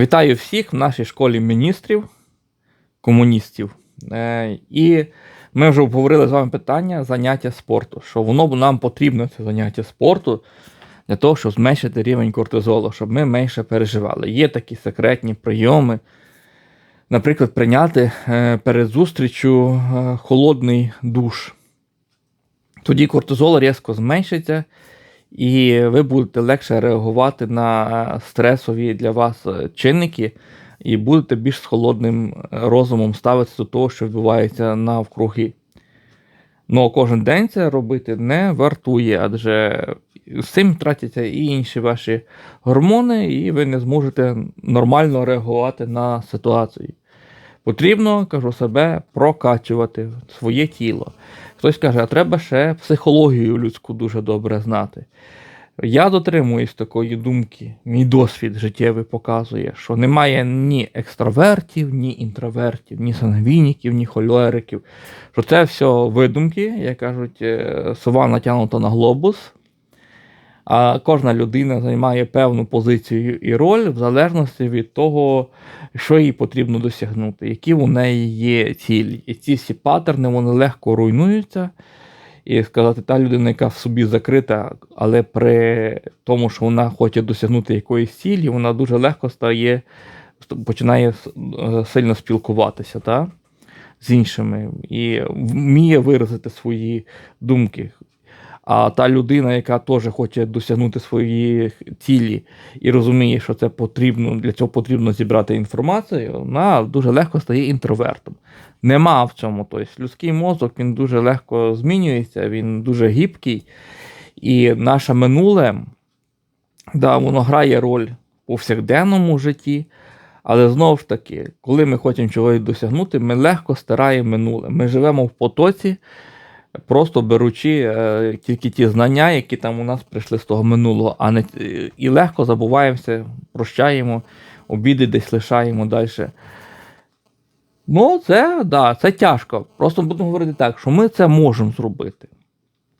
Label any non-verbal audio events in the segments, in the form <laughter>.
Вітаю всіх в нашій школі міністрів, комуністів. Е, І ми вже обговорили з вами питання заняття спорту, що воно нам потрібно, це заняття спорту, для того, щоб зменшити рівень кортизолу, щоб ми менше переживали. Є такі секретні прийоми. Наприклад, прийняти е, перед зустрічю е, холодний душ. Тоді кортизол різко зменшиться, і ви будете легше реагувати на стресові для вас е, чинники, і будете більш з холодним розумом ставитися до того, що відбувається навкруги. Ну, кожен день це робити не вартує, адже з цим тратяться і інші ваші гормони, і ви не зможете нормально реагувати на ситуацію. Потрібно, кажу себе, прокачувати своє тіло. Хтось каже, а треба ще психологію людську дуже добре знати. Я дотримуюсь такої думки, мій досвід життєвий показує, що немає ні екстравертів, ні інтровертів, ні сангвініків, ні холериків. Що це все видумки, як кажуть, е, сова натягнута на глобус. А кожна людина займає певну позицію і роль в залежності від того, що їй потрібно досягнути, які у неї є цілі. І ці всі паттерни вони легко руйнуються. І сказати, та людина, яка в собі закрита, але при тому, що вона хоче досягнути якоїсь цілі, вона дуже легко стає, починає сильно спілкуватися та, з іншими і вміє виразити свої думки. А та людина, яка теж хоче досягнути своєї цілі і розуміє, що це потрібно, для цього потрібно зібрати інформацію, вона дуже легко стає інтровертом. Нема в цьому. Тобто людський мозок він дуже легко змінюється, він дуже гібкий. І наше минуле, да, воно грає роль у повсякденному житті. Але знову ж таки, коли ми хочемо чогось досягнути, ми легко стираємо минуле. Ми живемо в потоці просто беручи е, тільки ті знання, які там у нас прийшли з того минулого, а не і легко забуваємося, прощаємо, обіди десь лишаємо далі. Ну, це да, це тяжко. Просто будемо говорити так, що ми це можемо зробити.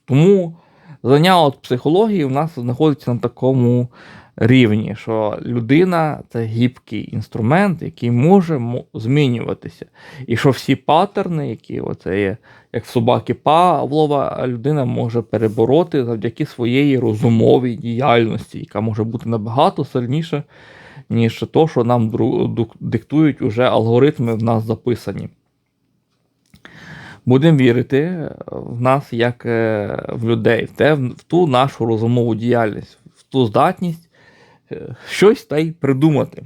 Тому знання от психології у нас знаходиться на такому рівні, що людина це гібкий інструмент, який може змінюватися. І що всі паттерни, які оце є, як в собаки Павлова, людина може перебороти завдяки своєї розумовій діяльності, яка може бути набагато сильніша, ніж то, що нам диктують уже алгоритми в нас записані. Будемо вірити в нас, як е, в людей, в, те, в ту нашу розумову діяльність, в ту здатність щось та й придумати.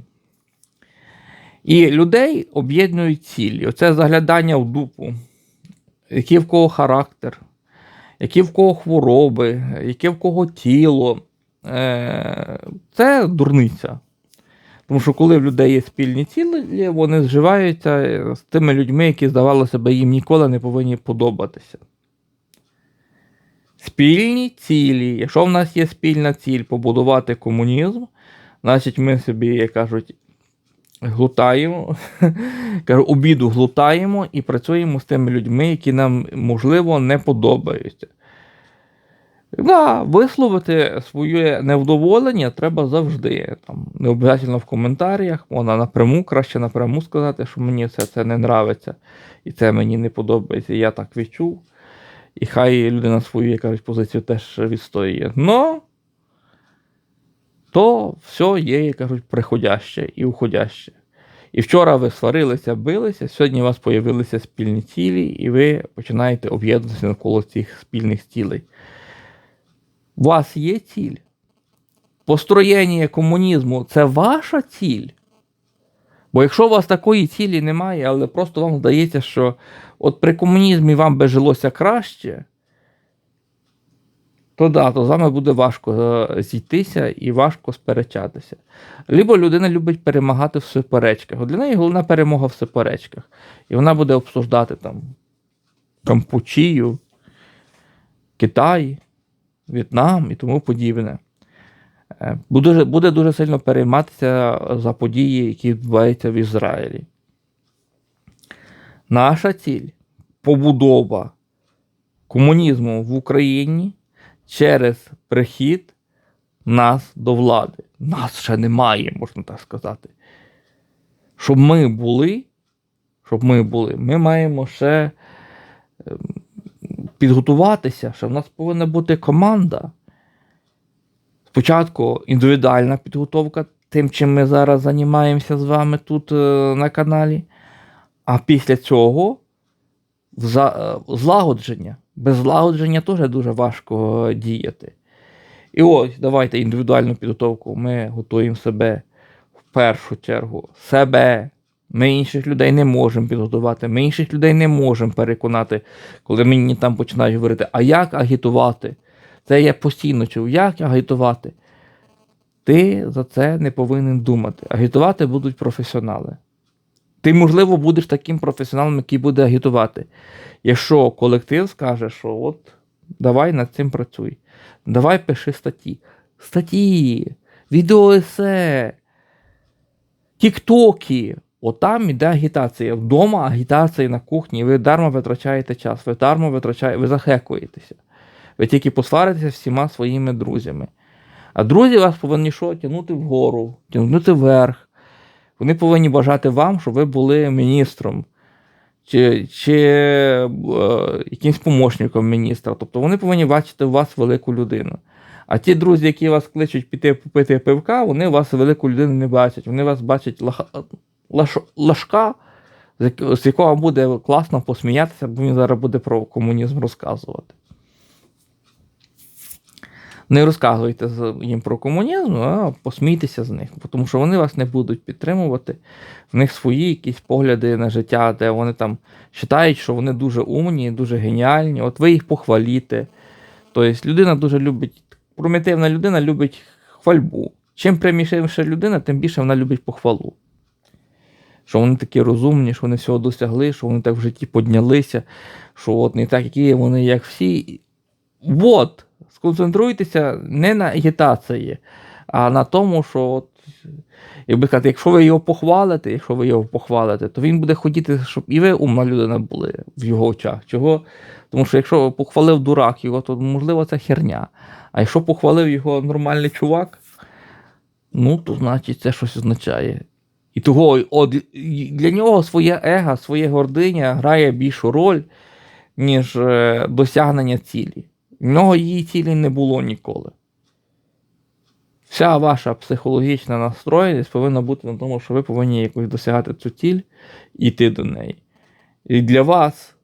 І людей об'єднують цілі. Оце заглядання в дупу, який в кого характер, які в кого хвороби, яке в кого тіло. Е, це дурниця. Тому що коли в людей є спільні цілі, вони зживаються з тими людьми, які, здавалося б, їм ніколи не повинні подобатися. Спільні цілі. Якщо в нас є спільна ціль побудувати комунізм, значить ми собі, як кажуть, глутаємо, <laughs> кажу, обіду глутаємо і працюємо з тими людьми, які нам, можливо, не подобаються. Да, Висловити своє невдоволення треба завжди. Там, Не обов'язково в коментарях, можна напряму, краще напряму сказати, що мені це це не нравиться і це мені не подобається. Я так відчув. І хай людина свою як кажуть, позицію теж відстоює. Но то все є, як кажуть, приходяще і уходяще. І вчора ви сварилися, билися, сьогодні у вас з'явилися спільні цілі, і ви починаєте об'єднуватися навколо цих спільних цілей. У вас є ціль. Построєння комунізму це ваша ціль. Бо якщо у вас такої цілі немає, але просто вам здається, що от при комунізмі вам би жилося краще, то да, то з вами буде важко е, зійтися і важко сперечатися. Либо людина любить перемагати в суперечках. Для неї головна перемога в суперечках. І вона буде обсуждати там Кампучію, Китай, В'єтнам і тому подібне. Е, буде, буде дуже сильно перейматися за події, які відбуваються в Ізраїлі. Наша ціль побудова комунізму в Україні через прихід нас до влади. Нас ще немає, можна так сказати. Щоб ми були, щоб ми були, ми маємо ще ем, підготуватися, що в нас повинна бути команда. Спочатку індивідуальна підготовка, тим, чим ми зараз займаємося з вами тут е, на каналі. А після цього е, злагодження. Без злагодження теж дуже важко діяти. І ось давайте індивідуальну підготовку. Ми готуємо себе в першу чергу. Себе. Ми інших людей не можемо підготувати. Ми інших людей не можемо переконати, коли мені там починають говорити, а як агітувати? Це я постійно чув, як агітувати? Ти за це не повинен думати. Агітувати будуть професіонали. Ти, можливо, будеш таким професіоналом, який буде агітувати. Якщо колектив скаже, що от давай над цим працюй, давай пиши статті. Статті, відеоесе, тіктоки. Отам іде агітація. Вдома агітація на кухні, ви дарма витрачаєте час, ви дарма витрачаєте, ви захекуєтеся. Ви тільки посваритеся всіма своїми друзями. А друзі вас повинні що? Тягнути вгору, тягнути вверх. Вони повинні бажати вам, щоб ви були міністром чи, чи е, якимсь помощником міністра. Тобто вони повинні бачити у вас велику людину. А ті друзі, які вас кличуть піти попити пивка, вони вас велику людину не бачать. Вони вас бачать лаха, лаш, лашка, з якого буде класно посміятися, бо він зараз буде про комунізм розказувати. Не розказуйте їм про комунізм, а посмійтеся з них, тому що вони вас не будуть підтримувати. В них свої якісь погляди на життя, де вони там вважають, що вони дуже умні, дуже геніальні. От ви їх похваліте. Тобто людина дуже любить, примітивна людина любить хвальбу. Чим пряміша людина, тим більше вона любить похвалу. Що вони такі розумні, що вони всього досягли, що вони так в житті піднялися, що от не так, які вони, як всі. От, сконцентруйтеся не на агітації, а на тому, що от, якби сказати, якщо ви його похвалите, якщо ви його похвалите, то він буде хотіти, щоб і ви умна людина були в його очах. Чого? Тому що якщо похвалив дурак його, то можливо це херня. А якщо похвалив його нормальний чувак, ну, то значить це щось означає. І того от, для нього своє его, своє гординя грає більшу роль, ніж е, досягнення цілі. В нього її цілі не було ніколи. Вся ваша психологічна настроєність повинна бути на тому, що ви повинні якось досягати цю ціль і йти до неї. І для вас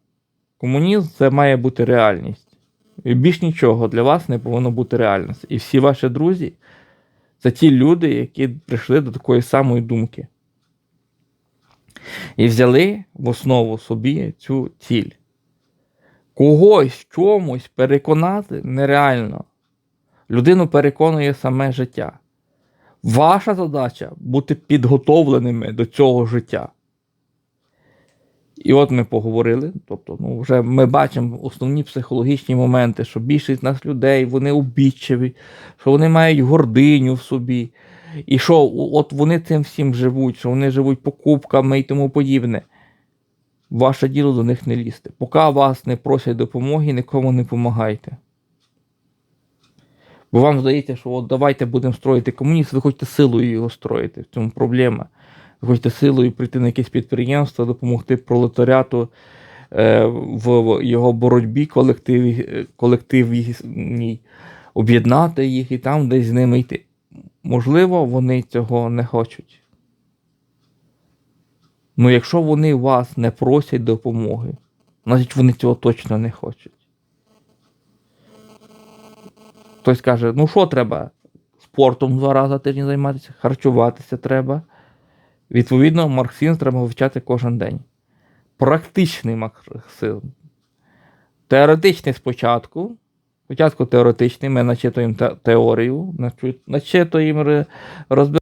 комунізм це має бути реальність. І більш нічого для вас не повинно бути реальність. І всі ваші друзі це ті люди, які прийшли до такої самої думки. І взяли в основу собі цю ціль. Когось чомусь переконати нереально. Людину переконує саме життя. Ваша задача бути підготовленими до цього життя. І от ми поговорили. Тобто, ну, вже ми бачимо основні психологічні моменти, що більшість нас людей вони обідчиві, що вони мають гординю в собі, і що от вони цим всім живуть, що вони живуть покупками і тому подібне. Ваше діло до них не лізти. Поки вас не просять допомоги, нікому не допомагайте. Бо вам здається, що от давайте будемо строїти комунізм, ви хочете силою його строїти. В цьому проблема. Ви хочете силою прийти на якесь підприємство, допомогти пролетаріату е, в, його боротьбі колективі, е, колективній, об'єднати їх і там десь з ними йти. Можливо, вони цього не хочуть. Ну, якщо вони вас не просять допомоги, значить вони цього точно не хочуть. Хтось каже, ну що треба? Спортом два рази тиждень займатися, харчуватися треба. Відповідно, марксизм треба вивчати кожен день. Практичний марксизм. Теоретичний спочатку. Спочатку теоретичний, ми начитуємо теорію, начитуємо, розбираємо.